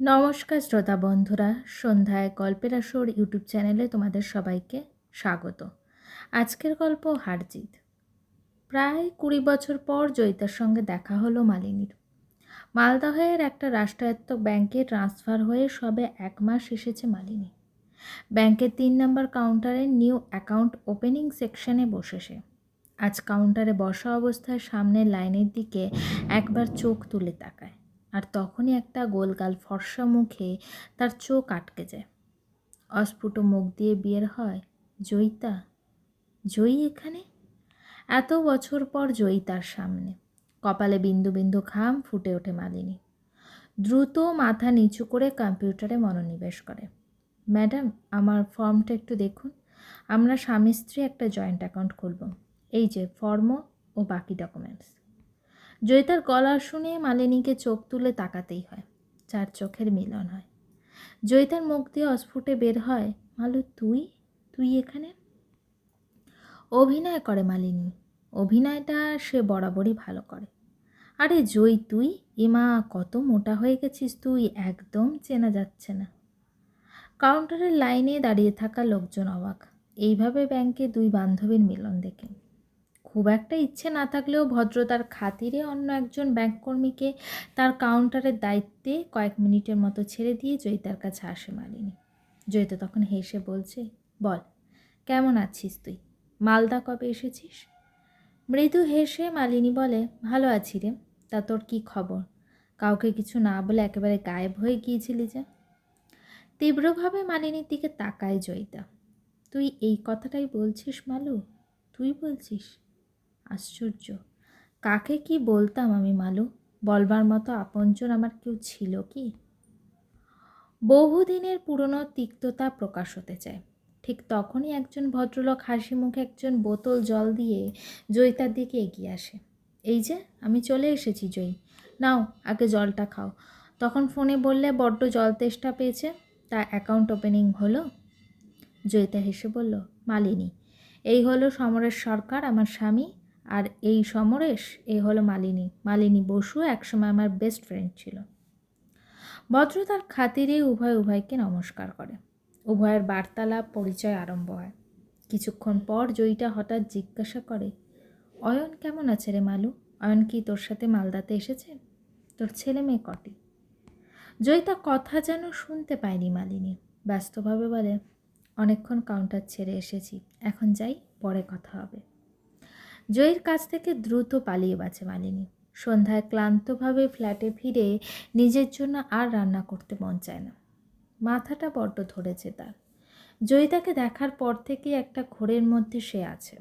নমস্কার শ্রোতা বন্ধুরা, সন্ধ্যায় গল্পের আসর ইউটিউব চ্যানেলে তোমাদের সবাইকে স্বাগত। আজকের গল্প হারজিত প্রায় কুড়ি বছর পর জয়িতার সঙ্গে দেখা হলো মালিনীর। মালদহের একটা রাষ্ট্রায়ত্ত ব্যাংকে ট্রান্সফার হয়ে সবে এক মাস এসেছে মালিনী। ব্যাংকের তিন নম্বর কাউন্টারে নিউ অ্যাকাউন্ট ওপেনিং সেকশনে বসে সে। আজ কাউন্টারে বসা অবস্থায় সামনের লাইনের দিকে একবার চোখ তুলে তাকায়। আর তখনই একটা গোলগাল ফর্সা মুখে তার চোখ আটকে যায়। অস্ফুট মুখ দিয়ে বিয়ের হয়, জয়িতা, জয়ী এখানে? এত বছর পর জয়ী তার সামনে। কপালে বিন্দু বিন্দু খাম ফুটে ওঠে মালিনী। দ্রুত মাথা নিচু করে কম্পিউটারে মনোনিবেশ করে। ম্যাডাম, আমার ফর্মটা একটু দেখুন। আমরা স্বামী স্ত্রী একটা জয়েন্ট অ্যাকাউন্ট খুলব। এই যে, ফর্ম ও বাকি ডকুমেন্টস। জয়িতার গলা শুনে মালিনীকে চোখ তুলে তাকাতেই হয়। চার চোখের মিলন হয়। জয়িতার মুখ দিয়ে অস্ফুটে বের হয়, মালু, তুই? তুই এখানে? অভিনয় করে মালিনী। অভিনয়টা সে বরাবরই ভালো করে। আরে জয়, তুই? এমা কত মোটা হয়ে গেছিস তুই, একদম চেনা যাচ্ছে না। কাউন্টারের লাইনে দাঁড়িয়ে থাকা লোকজন অবাক। এইভাবে ব্যাংকে দুই বান্ধবীর মিলন দেখে। খুব একটা ইচ্ছে না থাকলেও ভদ্রতার খাতিরে অন্য একজন ব্যাংককর্মীকে তার কাউন্টারের দায়িত্বে কয়েক মিনিটের মতো ছেড়ে দিয়ে জয়িতার কাছে আসে মালিনী। জয়িতা তখন হেসে বলছে, বল, কেমন আছিস তুই? মালদা কবে এসেছিস? মৃদু হেসে মালিনী বলে, ভালো আছি রে, তা তোর কী খবর? কাউকে কিছু না বলে একেবারে গায়েব হয়ে গিয়েছিলি যে? তীব্রভাবে মালিনীর দিকে তাকায় জয়িতা। তুই এই কথাটাই বলছিস মালু? তুই বলছিস? আশ্চর্য। কাকে কি বলতাম আমি, মালু? বলবার মতো আপনজন আমার কেউ ছিল কি? বহুদিনের পুরনো তিক্ততা প্রকাশ হতে চায়। ঠিক তখনই একজন ভদ্রলোক হাসি মুখে একজন বোতল জল দিয়ে জয়িতার দিকে এগিয়ে আসে। এই যে, আমি চলে এসেছি জয়ী। নাও, আগে জলটা খাও। তখন ফোনে বললে, বড্ড জল তেষ্টা পেয়েছে, তা অ্যাকাউন্ট ওপেনিং হলো? জয়িতা হেসে বলল, মালিনী, এই হলো সমরেশ সরকার, আমার স্বামী। আর এই সমরেশ এই হলো মালিনী। মালিনী বসু একসময় আমার বেস্ট ফ্রেন্ড ছিল। ভদ্রতার খাতিরে উভয় উভয়কে নমস্কার করে। উভয়ের বার্তালাপ, পরিচয় আরম্ভ হয়। কিছুক্ষণ পর জয়ীটা হঠাৎ জিজ্ঞাসা করে, অয়ন কেমন আছে রে মালু? অয়ন কি তোর সাথে মালদাতে এসেছে? তোর ছেলে মেয়ে কটি? জয়িতা কথা যেন শুনতে পায়নি মালিনী। ব্যস্তভাবে বলে, অনেকক্ষণ কাউন্টার ছেড়ে এসেছি। এখন যাই, পরে কথা হবে। জয়ীর কাছ থেকে দ্রুত পালিয়ে বাঁচে মালিনী। সন্ধ্যায় ক্লান্তভাবে ফ্ল্যাটে ফিরে নিজের জন্য আর রান্না করতে মন চায় না। মাথাটা বড্ড ধরেছে তার। জয়িতাকে দেখার পর থেকে একটা ঘোরের মধ্যে সে আছে।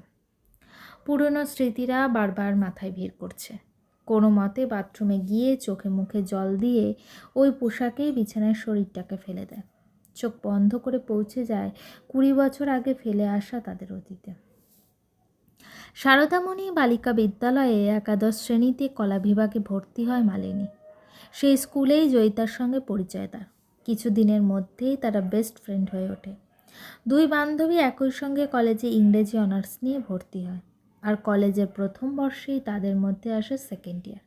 পুরনো স্মৃতিরা বারবার মাথায় ভিড় করছে। কোনো মতে বাথরুমে গিয়ে চোখে মুখে জল দিয়ে ওই পোশাকেই বিছানায় শরীরটাকে ফেলে দেয়। চোখ বন্ধ করে পৌঁছে যায় কুড়ি বছর আগে ফেলে আসা তাদের অতীতে। শারদামণি বালিকা বিদ্যালয়ে একাদশ শ্রেণীতে কলা বিভাগে ভর্তি হয় মালিনী। সেই স্কুলেই জয়িতার সঙ্গে পরিচয় তার। কিছুদিনের মধ্যেই তারা বেস্ট ফ্রেন্ড হয়ে ওঠে। দুই বান্ধবী একই সঙ্গে কলেজে ইংরেজি অনার্স নিয়ে ভর্তি হয়। আর কলেজের প্রথম বর্ষেই তাদের মধ্যে আসে সেকেন্ড ইয়ার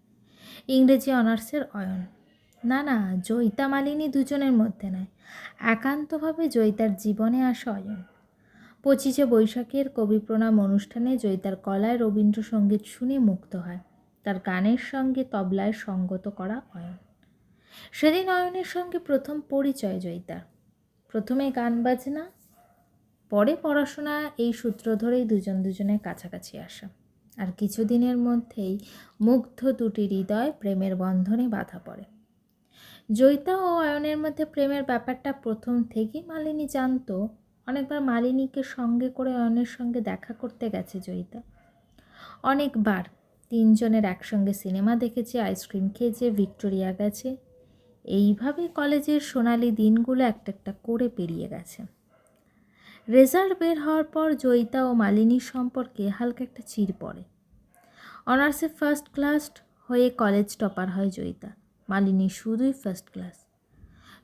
ইংরেজি অনার্সের অয়ন। না না, জয়িতা মালিনী দুজনের মধ্যে নয়। একান্তভাবে জয়িতার জীবনে আসে অয়ন। পঁচিশে বৈশাখের কবি প্রণাম অনুষ্ঠানে জয়িতার কলায় রবীন্দ্রসঙ্গীত শুনে মুক্ত হয়। তার গানের সঙ্গে তবলায় সঙ্গত করা অয়ন। সেদিন অয়নের সঙ্গে প্রথম পরিচয় জয়িতার প্রথমে গান বাজনা, পরে পড়াশোনা, এই সূত্র ধরেই দুজন দুজনের কাছাকাছি আসা। আর কিছুদিনের মধ্যেই মুগ্ধ দুটি হৃদয় প্রেমের বন্ধনে বাধা পড়ে। জয়িতা ও অয়নের মধ্যে প্রেমের ব্যাপারটা প্রথম থেকেই মালিনী জানতো অনেকবার মালিনীকে সঙ্গে করে অয়নের সঙ্গে দেখা করতে গেছে জয়িতা। অনেকবার তিনজনের একসঙ্গে সিনেমা দেখেছে, আইসক্রিম খেয়েছে, ভিক্টোরিয়া গেছে। এইভাবে কলেজের সোনালি দিনগুলো একটা একটা করে পেরিয়ে গেছে। রেজাল্ট বের হওয়ার পর জয়িতা ও মালিনীর সম্পর্কে হালকা একটা চির পড়ে। অনার্সে ফার্স্ট ক্লাস হয়ে কলেজ টপার হয় জয়িতা। মালিনী শুধুই ফার্স্ট ক্লাস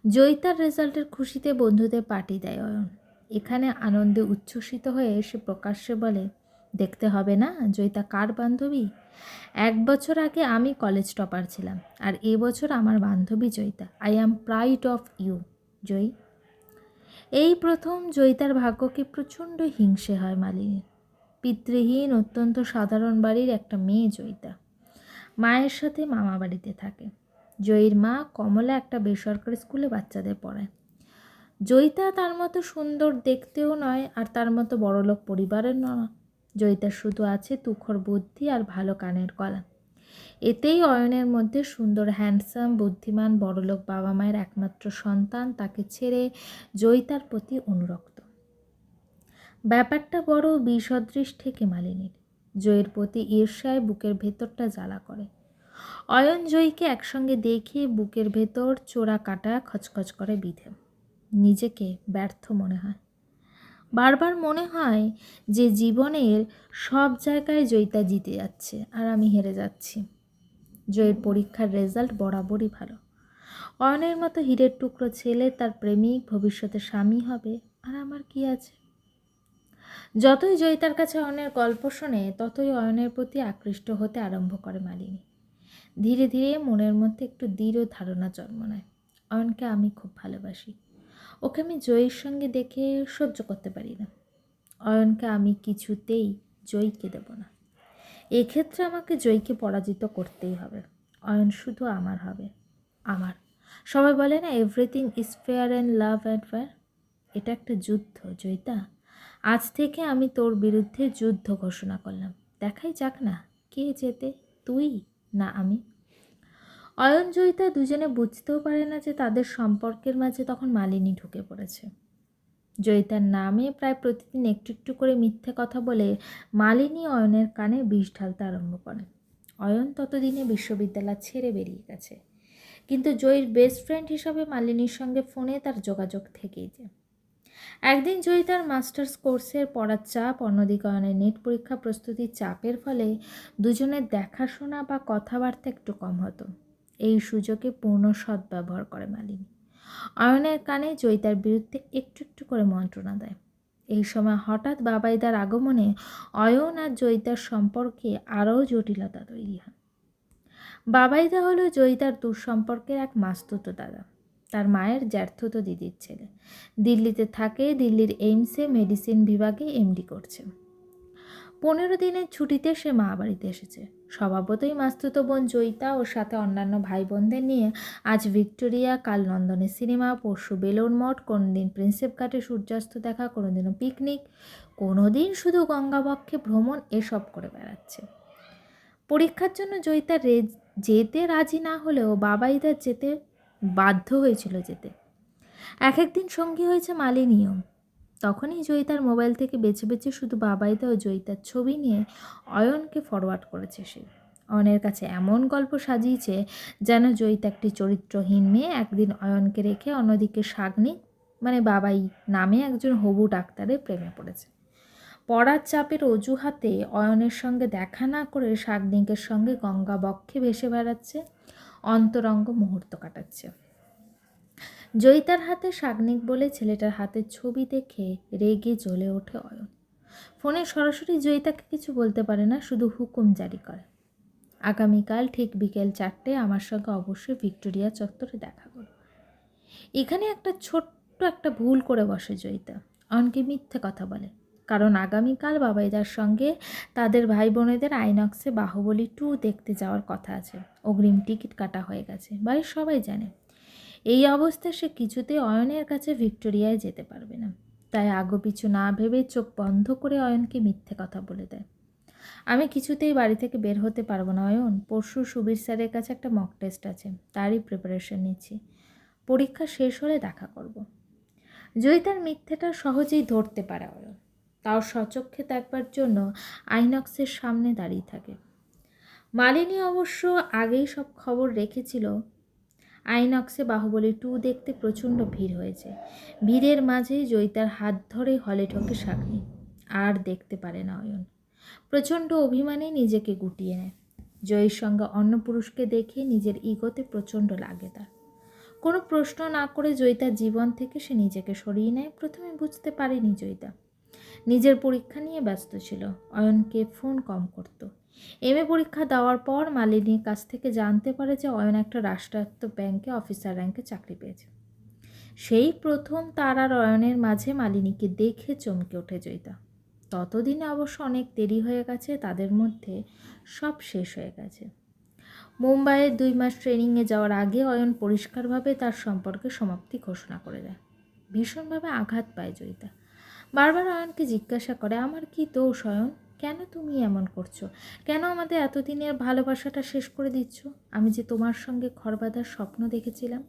জয়িতার রেজাল্টের খুশিতে বন্ধুদের পার্টি দেয় অয়ন। এখানে আনন্দে উচ্ছ্বসিত হয়ে সে প্রকাশ্যে বলে, দেখতে হবে না, জয়িতা কার বান্ধবী? এক বছর আগে আমি কলেজ টপার ছিলাম, আর এবছর আমার বান্ধবী Joyita. I am pride of you Joyi. এই প্রথম জয়িতার ভাগ্যকে প্রচণ্ড হিংসে হয় মালিনীর পিতৃহীন, অত্যন্ত সাধারণ বাড়ির একটা মেয়ে জয়িতা। মায়ের সাথে মামা বাড়িতে থাকে। জয়ীর মা কমলা একটা বেসরকারি স্কুলে বাচ্চাদের পড়ায়। জয়িতা তার মতো সুন্দর দেখতেও নয় আর তার মতো বড়লোক পরিবারের নয় জয়িতার শুধু আছে তুখর বুদ্ধি আর ভালো কানের গলা। এতেই অয়নের মধ্যে সুন্দর, হ্যান্ডসাম, বুদ্ধিমান বড়লোক বাবা মায়ের একমাত্র সন্তান তাকে ছেড়ে জয়িতার প্রতি অনুরক্ত। ব্যাপারটা বড় বিসদৃশ থেকে মালিনীর। জয়ের প্রতি ঈর্ষায় বুকের ভেতরটা জ্বালা করে। অয়ন জয়ীকে একসঙ্গে দেখে বুকের ভেতর চোরা কাটা খচখচ করে বিধে। নিজেকে ব্যর্থ মনে হয়। বারবার মনে হয় যে জীবনের সব জায়গায় জয়িতা জিতে যাচ্ছে আর আমি হেরে যাচ্ছি। জয়ের পরীক্ষার রেজাল্ট বরাবরই ভালো। অয়নের মতো হীরের টুকরো ছেলে তার প্রেমিক ভবিষ্যতে স্বামী হবে আর আমার কি আছে? যতই জয়িতার কাছে অয়নের গল্প শোনে, ততই অয়নের প্রতি আকৃষ্ট হতে আরম্ভ করে মালিনী। ধীরে ধীরে মনের মধ্যে একটু দৃঢ় ধারণা জন্ম নেয়। অয়নকে আমি খুব ভালোবাসি। ওকে আমি জয়ীর সঙ্গে দেখে সহ্য করতে পারি না। অয়নকে আমি কিছুতেই জয়ীকে দেব না। এক্ষেত্রে আমাকে জয়ীকে পরাজিত করতেই হবে। অয়ন শুধু আমার হবে। আমার। সবাই বলে না everything is fair and love and fair এটা একটা যুদ্ধ, জয়িতা। আজ থেকে আমি তোর বিরুদ্ধে যুদ্ধ ঘোষণা করলাম। দেখাই যাক না, কে যেতে তুই না আমি? অয়ন জয়িতা দুজনে বুঝতেও পারে না যে তাদের সম্পর্কের মাঝে তখন মালিনী ঢুকে পড়েছে। জয়িতার নামে প্রায় প্রতিদিন একটু একটু করে মিথ্যে কথা বলে মালিনী অয়নের কানে বিষ ঢালতে আরম্ভ করে। অয়ন ততদিনে বিশ্ববিদ্যালয় ছেড়ে বেরিয়ে গেছে। কিন্তু জয়ীর বেস্ট ফ্রেন্ড হিসাবে মালিনীর সঙ্গে ফোনে তার যোগাযোগ থেকেই যায়। একদিন জয়ী তার মাস্টার্স কোর্সের পড়ার চাপ, অন্যদিকে অয়নের নেট পরীক্ষা প্রস্তুতির চাপের ফলে দুজনের দেখাশোনা বা কথাবার্তা একটু কম হতো। এই সুযোগে পূর্ণ সদ্ব্যবহার করে মালিনী। অয়নের কানে জয়িতার বিরুদ্ধে একটু একটু করে মন্ত্রণা দেয়। এই সময় হঠাৎ বাবাইদার আগমনে অয়ন আর জয়িতার সম্পর্কে আরও জটিলতা তৈরি হয়। বাবাইদা হলো জয়িতার দুঃসম্পর্কের এক মাস্তুত দাদা। তার মায়ের জ্যাঠতো দিদির ছেলে। দিল্লিতে থাকে, দিল্লির এইমসে মেডিসিন বিভাগে এমডি করছে। পনেরো দিনের ছুটিতে সে মা বাড়িতে এসেছে। স্বভাবতই মাস্তুতো বোন জয়িতা ওর সাথে অন্যান্য ভাই বোনদের নিয়ে আজ ভিক্টোরিয়া, কাল নন্দনের সিনেমা, পরশু বেলুর মঠ, কোনোদিন প্রিন্সেপ ঘাটে সূর্যাস্ত দেখা, কোনোদিনও পিকনিক, কোনোদিন শুধু গঙ্গাবক্ষে ভ্রমণ, এসব করে বেড়াচ্ছে। পরীক্ষার জন্য জয়িতা রে, যেতে রাজি না হলেও বাবাইদার যেতে বাধ্য হয়েছিল যেতে। এক একদিন সঙ্গী হয়েছে মালিনীয় তখনই জয়িতার মোবাইল থেকে বেছে বেছে শুধু বাবাইদা ও জয়িতার ছবি নিয়ে অয়নকে ফরওয়ার্ড করেছে সে। অয়নের কাছে এমন গল্প সাজিয়েছে যেন জয়িতা একটি চরিত্রহীন মেয়ে একদিন অয়নকে রেখে অন্যদিকে শাগনিক মানে বাবাই নামে একজন হবু ডাক্তারের প্রেমে পড়েছে। পড়ার চাপের অজুহাতে অয়নের সঙ্গে দেখা না করে শাগনিকের সঙ্গে গঙ্গা বক্ষে ভেসে বেড়াচ্ছে, অন্তরঙ্গ মুহূর্ত কাটাচ্ছে। জয়িতার হাতে শাগনিক বলে ছেলেটার হাতের ছবি দেখে রেগে জ্বলে ওঠে অয়ন। ফোনে সরাসরি জয়িতাকে কিছু বলতে পারে না, শুধু হুকুম জারি করে। আগামীকাল ঠিক বিকেল চারটে আমার সঙ্গে অবশ্যই ভিক্টোরিয়া চত্বরে দেখা করো। এখানে একটা ছোট্ট একটা ভুল করে বসে জয়িতা। অয়নকে মিথ্যে কথা বলে। কারণ আগামীকাল বাবাইদার সঙ্গে তাদের ভাই বোনেদের আইনক্সে বাহুবলী টু দেখতে যাওয়ার কথা আছে। অগ্রিম টিকিট কাটা হয়ে গেছে। বাড়ির সবাই জানে। এই অবস্থায় সে কিছুতেই অয়নের কাছে ভিক্টোরিয়ায় যেতে পারবে না। তাই পিছু না ভেবে চোখ বন্ধ করে অয়নকে মিথ্যে কথা বলে দেয়। আমি কিছুতেই বাড়ি থেকে বের হতে পারব না, অয়ন। পরশু সুবীর স্যারের কাছে একটা মক টেস্ট আছে, তারই প্রিপারেশন নিচ্ছি। পরীক্ষা শেষ হলে দেখা করব। যদি জয়িতার মিথ্যেটা সহজেই ধরতে পারে অয়ন, তাও সচক্ষে দেখবার জন্য আইনক্সের সামনে দাঁড়িয়ে থাকে। মালিনী অবশ্য আগেই সব খবর রেখেছিল আইনক্সে বাহুবলী টু দেখতে প্রচণ্ড ভিড় হয়েছে। ভিড়ের মাঝে জয়িতার হাত ধরে হলে ঢোকে সাগনি। আর দেখতে পারে না অয়ন। প্রচণ্ড অভিমানে নিজেকে গুটিয়ে নেয়। জয়ীর সঙ্গে অন্য পুরুষকে দেখে নিজের ইগোতে প্রচণ্ড লাগে তার। কোনো প্রশ্ন না করে জয়িতার জীবন থেকে সে নিজেকে সরিয়ে নেয়। প্রথমে বুঝতে পারেনি জয়িতা। নিজের পরীক্ষা নিয়ে ব্যস্ত ছিল। অয়নকে ফোন কম করত। এম পরীক্ষা দেওয়ার পর মালিনীর কাছ থেকে জানতে পারে যে অয়ন একটা রাষ্ট্রায়ত্ত ব্যাংকে অফিসার র্যাঙ্কে চাকরি পেয়েছে। সেই প্রথম তার আর অয়নের মাঝে মালিনীকে দেখে চমকে ওঠে জয়িতা। ততদিনে অবশ্য অনেক দেরি হয়ে গেছে, তাদের মধ্যে সব শেষ হয়ে গেছে। মুম্বাইয়ের দুই মাস ট্রেনিংয়ে যাওয়ার আগে অয়ন পরিষ্কারভাবে তার সম্পর্কে সমাপ্তি ঘোষণা করে দেয়। ভীষণভাবে আঘাত পায় জয়িতা। বারবার অয়নকে জিজ্ঞাসা করে, আমার কি দোষ অয়ন? কেন তুমি এমন করছ? কেন আমাদের এতদিনের ভালোবাসাটা শেষ করে দিচ্ছ? আমি যে তোমার সঙ্গে ঘর বাঁধার স্বপ্ন দেখেছিলাম।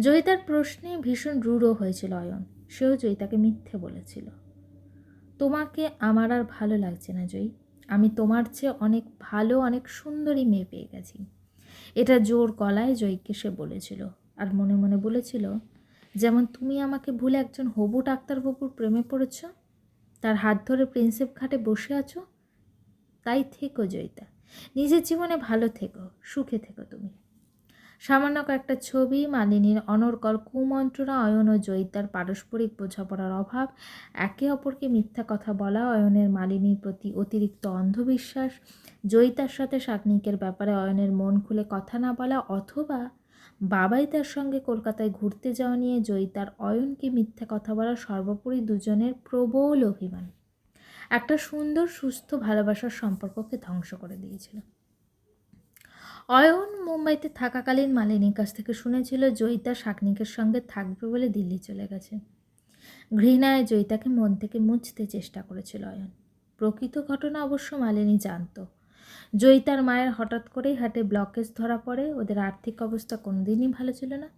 জয়িতার প্রশ্নে ভীষণ রূঢ় হয়েছিল অয়ন। সেও জয়িতাকে মিথ্যে বলেছিল। তোমাকে আমার আর ভালো লাগছে না, জয়ী। আমি তোমার চেয়ে অনেক ভালো, অনেক সুন্দরী মেয়ে পেয়ে গেছি। এটা জোর গলায় জয়ীকে সে বলেছিল আর মনে মনে বলেছিল, যেমন তুমি আমাকে ভুলে একজন হবু ডাক্তারবাবুর প্রেমে পড়েছ তার হাত ধরে প্রিন্সেপ ঘাটে বসে আছো? তাই থেকো, জয়িতা। নিজের জীবনে ভালো থেকো, সুখে থেকো তুমি। সামান্য কয়েকটা ছবি, মালিনীর অনর্গল কুমন্ত্রণা, অয়ন ও জয়িতার পারস্পরিক বোঝাপড়ার অভাব, একে অপরকে মিথ্যা কথা বলা, অয়নের মালিনীর প্রতি অতিরিক্ত অন্ধবিশ্বাস, জয়িতার সাথে শাকনিকের ব্যাপারে অয়নের মন খুলে কথা না বলা, অথবা বাবাই তার সঙ্গে কলকাতায় ঘুরতে যাওয়া নিয়ে জয়িতার অয়নকে মিথ্যা কথা বলা সর্বোপরি দুজনের প্রবল অভিমান। একটা সুন্দর, সুস্থ, ভালোবাসার সম্পর্ককে ধ্বংস করে দিয়েছিল। অয়ন মুম্বাইতে থাকাকালীন মালিনীর কাছ থেকে শুনেছিল জয়িতা শাকনিকের সঙ্গে থাকবে বলে দিল্লি চলে গেছে। ঘৃণায় জয়িতাকে মন থেকে মুছতে চেষ্টা করেছিল অয়ন। প্রকৃত ঘটনা অবশ্য মালিনী জানত। জয়িতার মায়ের হঠাৎ করেই হাটে ব্লকেজ ধরা পড়ে। ওদের আর্থিক অবস্থা কোনোদিনই ভালো ছিল না।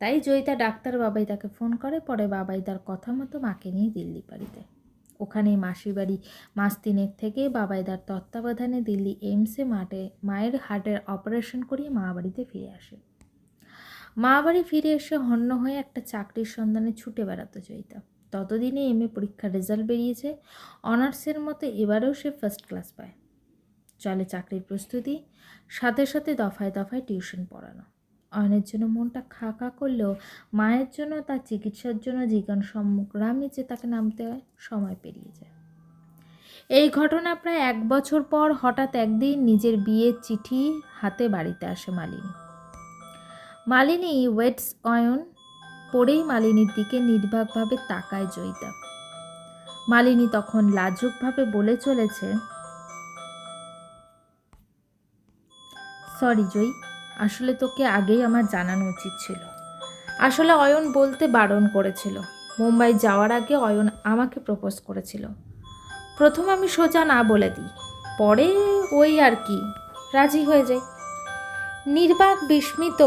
তাই জয়িতা ডাক্তার বাবাই তাকে ফোন করে, পরে বাবাই তার কথা মতো মাকে নিয়ে দিল্লি বাড়িতে। ওখানেই মাসির বাড়ি মাস তিনেক থেকে বাবাইদার তত্ত্বাবধানে দিল্লি এইমসে মাঠে মায়ের হার্টের অপারেশন করিয়ে মা বাড়িতে ফিরে আসে। মা বাড়ি ফিরে এসে হন্য হয়ে একটা চাকরির সন্ধানে ছুটে বেড়াতো জয়িতা। ততদিনে এম এ পরীক্ষার রেজাল্ট বেরিয়েছে। অনার্সের মতো এবারেও সে ফার্স্ট ক্লাস পায়। চলে চাকরির প্রস্তুতি, সাথে সাথে দফায় দফায় টিউশন পড়ানো। অয়নের জন্য মনটা খাকা করলেও মায়ের জন্য তার চিকিৎসার জন্য জীবন সংগ্রামে যে তাকে নামতে হয়, সময় পেরিয়ে যায়। এই ঘটনা প্রায় এক বছর পর হঠাৎ একদিন নিজের বিয়ের চিঠি হাতে বাড়িতে আসে মালিনী। মালিনী ওয়েটস অয়ন পড়েই মালিনীর দিকে নির্বাকভাবে তাকায় জয়িতা। মালিনী তখন লাজুকভাবে বলে চলেছে সরি জয়ী। আসলে তোকে আগেই আমার জানানো উচিত ছিল। আসলে অয়ন বলতে বারণ করেছিল। মুম্বাই যাওয়ার আগে অয়ন আমাকে প্রপোজ করেছিল। প্রথম আমি সোজা না বলে দিই। পরে ওই আর কি। রাজি হয়ে যাই। নির্বাক বিস্মিত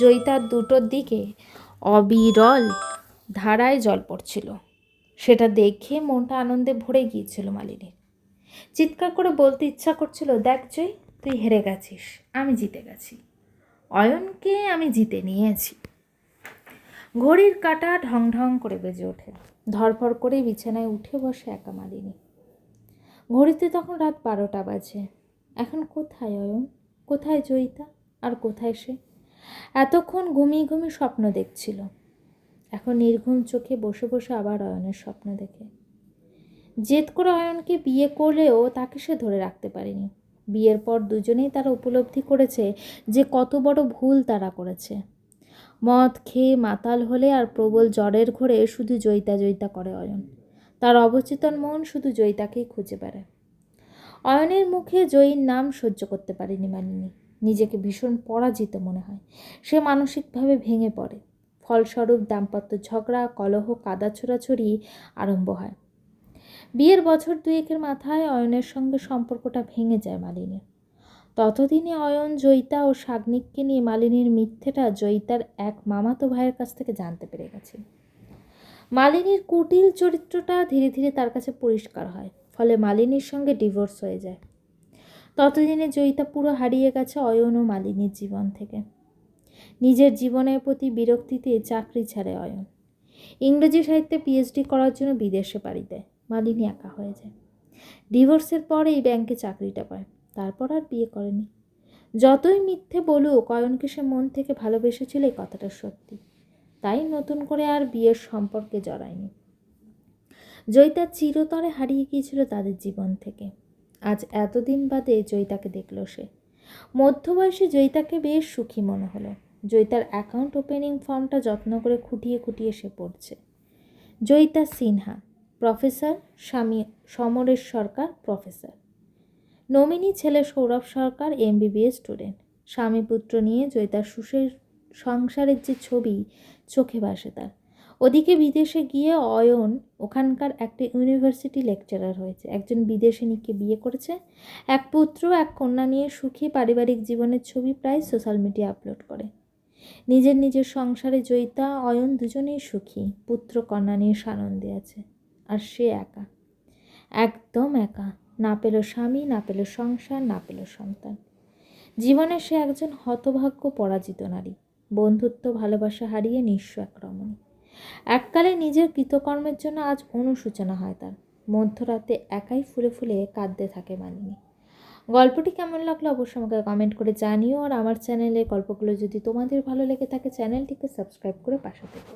জয়িতার দুটোর দিকে অবিরল ধারায় জল পড়ছিল। সেটা দেখে মনটা আনন্দে ভরে গিয়েছিল মালিনীর। চিৎকার করে বলতে ইচ্ছা করছিল, দেখ জয় তুই হেরে গেছিস, আমি জিতে গেছি। অয়নকে আমি জিতে নিয়েছি। ঘড়ির কাঁটা ঢং ঢং করে বেজে ওঠে। ধরফর করে বিছানায় উঠে বসে একা মালিনী। ঘড়িতে তখন রাত বারোটা বাজে। এখন কোথায় অয়ন? কোথায় জয়িতা? আর কোথায় সে? এতক্ষণ ঘুমিয়ে ঘুমিয়ে স্বপ্ন দেখছিল। এখন নির্ঘুম চোখে বসে বসে আবার অয়নের স্বপ্ন দেখে। জেদ করে অয়নকে বিয়ে করলেও তাকে সে ধরে রাখতে পারেনি। বিয়ের পর দুজনেই তারা উপলব্ধি করেছে যে কত বড় ভুল তারা করেছে। মদ খেয়ে মাতাল হলে আর প্রবল জ্বরের ঘোরে শুধু জয়িতা জয়িতা করে অয়ন। তার অবচেতন মন শুধু জয়িতাকেই খুঁজে বেড়ায়। অয়নের মুখে জয়ীর নাম সহ্য করতে পারেনি মানিনি। নিজেকে ভীষণ পরাজিত মনে হয়। সে মানসিকভাবে ভেঙে পড়ে। ফলস্বরূপ দাম্পত্য ঝগড়া, কলহ কাদা ছোড়াছড়ি আরম্ভ হয়। বিয়ের বছর দুয়েকের মাথায় অয়নের সঙ্গে সম্পর্কটা ভেঙে যায় মালিনীর ততদিনে অয়ন, জয়িতা ও সাগ্নিককে নিয়ে মালিনীর মিথ্যেটা জয়িতার এক মামাতো ভাইয়ের কাছ থেকে জানতে পেরে গেছে। মালিনীর কুটিল চরিত্রটা ধীরে ধীরে তার কাছে পরিষ্কার হয়, ফলে মালিনীর সঙ্গে ডিভোর্স হয়ে যায়। ততদিনে জয়িতা পুরো হারিয়ে গেছে অয়ন ও মালিনীর জীবন থেকে। নিজের জীবনের প্রতি বিরক্তিতে চাকরি ছাড়ে অয়ন। ইংরেজি সাহিত্যে পিএইচডি করার জন্য বিদেশে পাড়ি দেয়। মালিনী একা হয়ে যায়। ডিভোর্সের পরে এই ব্যাংকে চাকরিটা পায়, তারপর আর বিয়ে করেনি। যতই মিথ্যে বলুক, অয়নকে সে মন থেকে ভালোবেসেছিল এই কথাটা সত্যি। তাই নতুন করে আর বিয়ের সম্পর্কে জড়ায়নি। জয়িতা চিরতরে হারিয়ে গিয়েছিল তাদের জীবন থেকে। আজ এতদিন বাদে জয়িতাকে দেখল সে। মধ্যবয়সী জয়িতাকে বেশ সুখী মনে হলো। জয়িতার অ্যাকাউন্ট ওপেনিং ফর্মটা যত্ন করে খুঁটিয়ে খুঁটিয়ে সে পড়ছে। জয়িতা সিনহা প্রফেসর স্বামী সমরেশ সরকার প্রফেসর। নমিনী ছেলে সৌরভ সরকার এমবিবিএস স্টুডেন্ট। স্বামী পুত্র নিয়ে জয়িতার সুশের সংসারের যে ছবি, চোখে ভাসে তার। ওদিকে বিদেশে গিয়ে অয়ন ওখানকার একটা ইউনিভার্সিটি লেকচারার হয়েছে। একজন বিদেশিনীকে বিয়ে করেছে। এক পুত্র, এক কন্যা নিয়ে সুখী পারিবারিক জীবনের ছবি প্রায় সোশ্যাল মিডিয়া আপলোড করে। নিজের নিজের সংসারে জয়িতা, অয়ন দুজনেই সুখী। পুত্র, কন্যা নিয়ে সানন্দে আছে। আর সে একা। একদম একা। না পেল স্বামী, না পেল সংসার, না পেল সন্তান। জীবনে সে একজন হতভাগ্য পরাজিত নারী। বন্ধুত্ব, ভালোবাসা হারিয়ে নিঃস্ব এক রমণী। এককালে নিজের কৃতকর্মের জন্য আজ অনুশোচনা হয় তার। মধ্যরাতে একাই ফুলে ফুলে কাঁদতে থাকে মানিনী গল্পটি কেমন লাগল অবশ্যই আমাকে কমেন্ট করে জানিও। আর আমার চ্যানেলে গল্পগুলো যদি তোমাদের ভালো লেগে থাকে চ্যানেলটিকে সাবস্ক্রাইব করে পাশে থেকো।